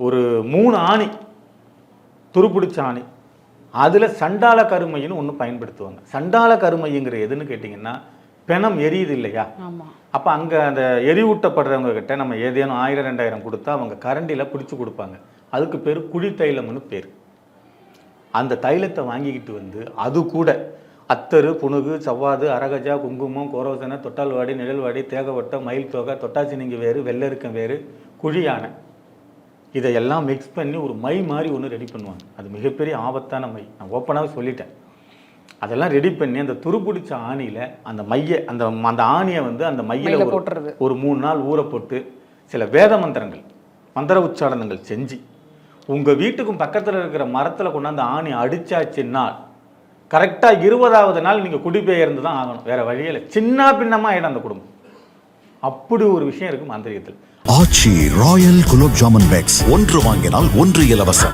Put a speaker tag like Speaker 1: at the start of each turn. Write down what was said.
Speaker 1: ஒரு மூணு ஆணி துருப்பிடிச்ச ஆணி. அதில் சண்டால கருமைன்னு ஒன்று பயன்படுத்துவாங்க. சண்டால கருமைங்கிற எதுன்னு கேட்டிங்கன்னா பிணம் எரியுது இல்லையா? அப்போ அங்கே அந்த எரிவூட்டப்படுறவங்க கிட்ட நம்ம ஏதேனும் ஆயிரம் ரெண்டாயிரம் கொடுத்தா அவங்க கரண்டியில் பிடிச்சி கொடுப்பாங்க. அதுக்கு பேர் குழி தைலம்னு பேர். அந்த தைலத்தை வாங்கிக்கிட்டு வந்து அது கூட அத்தரு புனுகு சவ்வாது அரகஜா குங்குமம் கோரோசனை தொட்டால்வாடி நிழல்வாடி தேகவட்டம் மயில் தோகை தொட்டாச்சினிங்கி வேறு வெள்ளெருக்கம் வேறு குழி யானை இதையெல்லாம் மிக்ஸ் பண்ணி ஒரு மை மாதிரி ஒன்று ரெடி பண்ணுவாங்க. அது மிகப்பெரிய ஆபத்தான மை. நான் ஓப்பனாகவே சொல்லிட்டேன். அதெல்லாம் ரெடி பண்ணி அந்த துருப்பிடிச்ச ஆணியில் அந்த மைய அந்த அந்த ஆணியை வந்து அந்த மையில
Speaker 2: போட்டுறது.
Speaker 1: ஒரு மூணு நாள் ஊற போட்டு சில வேத மந்திரங்கள் மந்திர உச்சாரணங்கள் செஞ்சு உங்கள் வீட்டுக்கும் பக்கத்தில் இருக்கிற மரத்தில் கொண்டாந்து ஆணி அடிச்சாச்சுன்னா கரெக்டாக இருபதாவது நாள் நீங்கள் குடிபெயர்ந்து தான் ஆகணும். வேற வழியில் சின்ன பின்னமாக ஆயிடும் அந்த குடும்பம். அப்படி ஒரு விஷயம் இருக்கு மாந்திரிகத்தில்
Speaker 3: ஆச்சி ராயல் குலோப் ஜாமுன் பேக்ஸ். ஒன்று வாங்கினால் ஒன்று இலவசம்.